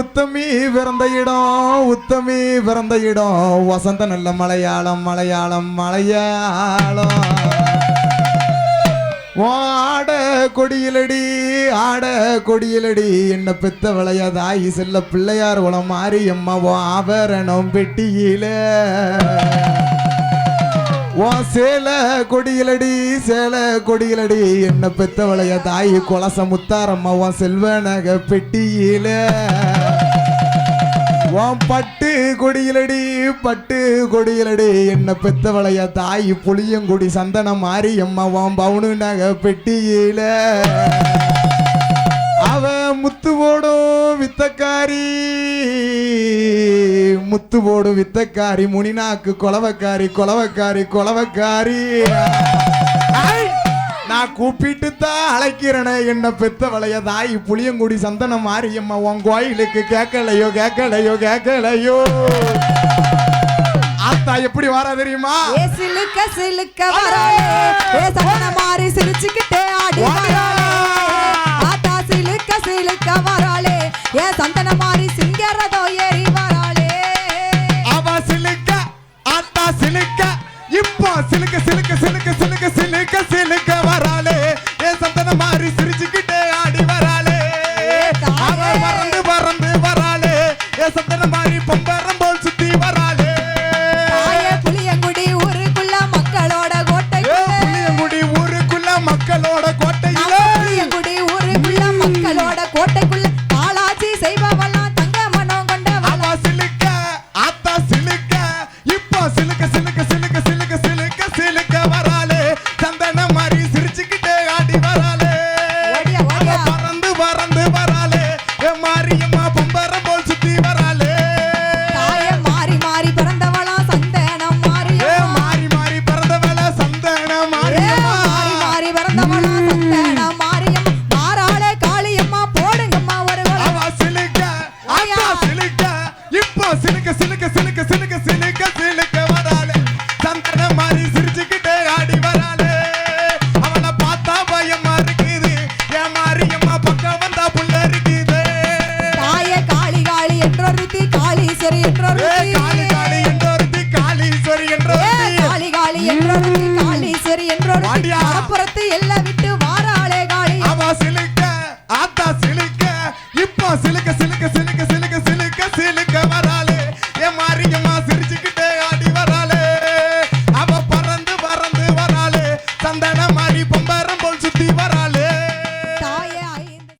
உத்தமி பிறந்த இடம் உத்தமி பிறந்த இடம். வசந்த நல்ல மலையாளம் மலையாளம் மலையாளம். ஆட கொடியிலடி ஆட கொடியிலடி. என்ன பெத்த விளையாதாயி செல்ல பிள்ளையார் உளம் மாறி அம்மா ஓ ஆபரணம் பெட்டியில. ஓ சேல கொடியிலடி சேல கொடியிலடி. என்ன பெத்த விளைய தாயி கொலச முத்தாரம்மா உன் செல்வனக பெட்டியில. உன் பட்டு கொடியிலடி பட்டு கொடியிலடி. என்ன பெத்தவளைய தாய் புளியங்குடி சந்தனம் மாறி அம்மா உன் பவுனு நக பெட்டியில. அவ முத்து போடும் வித்தக்காரி. முத்து போடும் வித்தக்காரி முனிநாக்கு கொலவக்காரி கொலவக்காரி கொலவக்காரி. நான் கூப்பிட்டு தான் அழைக்கிறேனே என்ன பெத்த வளைய தாய் புளியங்குடி சந்தனம் மாரியம்மா உன் கோயிலுக்கு கேட்கலையோ கேட்கலையோ கேட்கலையோ. ஆத்தா எப்படி வரா தெரியுமா? சிலுக்க சிலுக்க வராளே சகன மாறி சிரிச்சுக்கிட்டே ஆடி ஆத்தா சிலுக்க சிலுக்க வராளே. ஏ சந்தன மாறி சிங்கரதோ ஏறி வராளே. அவ சிலுக்க ஆத்தா சிலுக்க இப்போ சிலுக்க காளி காளி என்றோடு காளீஸ்வரி என்றோடு அப்புறத்து எல்லாம் விட்டு வாராளே காளி. அவ சிலுக்க ஆத்தா சிலுக்க இப்போ சிலுக்க சிலுக்க சிலுக்க சிலுக்க சிலுக்க சிலுக்க வராளே.